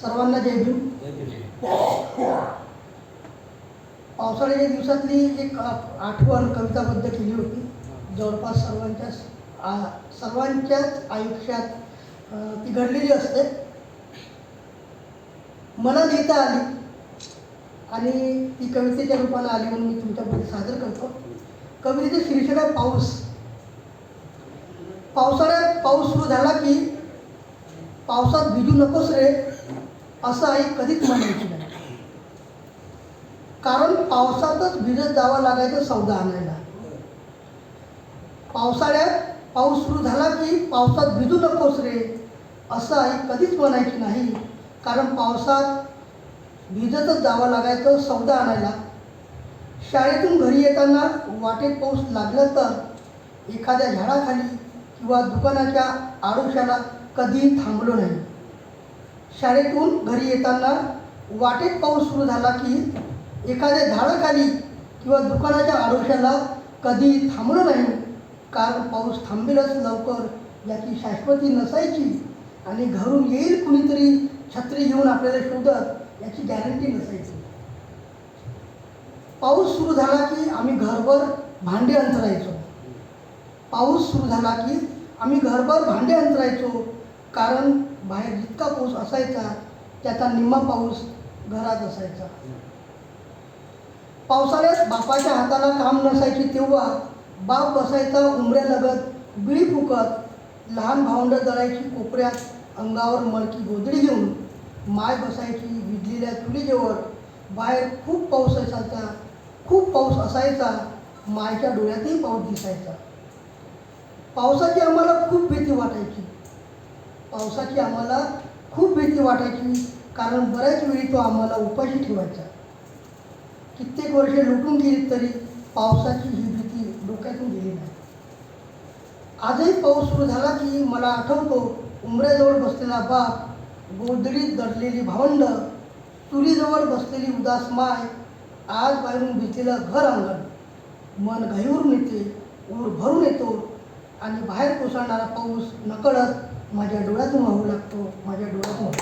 सर्वांना जय भीम. पावसाळ्याच्या दिवसातली एक आठवण कविताबद्ध केली होती. जवळपास सर्वांच्या सर्वांच्याच आयुष्यात ती घडलेली असते. मला लिहिता आली आणि ती कवितेच्या रूपानं आली म्हणून मी तुमच्यापुढे सादर करतो. कवितेचं शीर्षक आहे पाऊस. पावसाळ्यात पाऊस सुरू झाला की पावसात भिजू नकोस रे असं आई कधीच म्हणायची नाही. कारण पावसातच भिजत जावं लागायचं सौदा आणायला. पावसाळ्यात पाऊस सुरू झाला की पावसात भिजू नकोस रे. असं आई कधीच म्हणायची नाही. कारण पावसात भिजतच जावं लागायचं सौदा आणायला. शाळेतून घरी येताना वाटेत पाऊस लागला तर एखाद्या झाडाखाली किंवा दुकानाच्या आडोशाला कधी थांबलो नाही. शाळेतून घरी येताना वाटेत पाऊस सुरू झाला की एखाद्या झाडाखाली किंवा दुकानाच्या आडोशाला कधी थांबलो नाही. कारण पाऊस थांबेलच लवकर याची शाश्वती नसायची. आणि घरून येईल कुणीतरी छत्री घेऊन आपल्याला शोधत याची गॅरंटी नसायची. पाऊस सुरू झाला की आम्ही घरभर भांडे अंतरायचो. पाऊस सुरू झाला की आम्ही घरभर भांडे अंतरायचो. कारण बाहेर जितका पाऊस असायचा त्याचा निम्मा पाऊस घरात असायचा. पावसाळ्यात बापाच्या हाताला काम नसायची तेव्हा बाप बसायचा उमऱ्यालगत बिळी फुकत लहान भावंड जळायची कोपऱ्यात अंगावर मळकी गोदडी घेऊन माय बसायची विजलेल्या चुलीजवळ बाहेर खूप पाऊस असायचा खूप पाऊस असायचा मायच्या डोळ्यातही पाऊस दिसायचा. पावसाची आम्हाला खूप भीती वाटायची. पावसाची आम्हाला खूप भीती वाटायची कारण बऱ्याच वेळी तो आम्हाला उपाशी ठेवायचा. कित्येक वर्षे लुटून गेली तरी पावसाची ही डोक्यातून गेली नाही. आजही पाऊस सुरू झाला की मला आठवतो उमऱ्याजवळ बसलेला बाप गोदडीत दडलेली भावंड चुलीजवळ बसलेली उदास माय आज बाहेरून भिजलेलं घर अंगण. मन घाईवरून येते ऊर भरून येतो आणि बाहेर कोसळणारा पाऊस नकळत माझ्या डोळ्यातून वाहू लागतो माझ्या डोळ्यातून.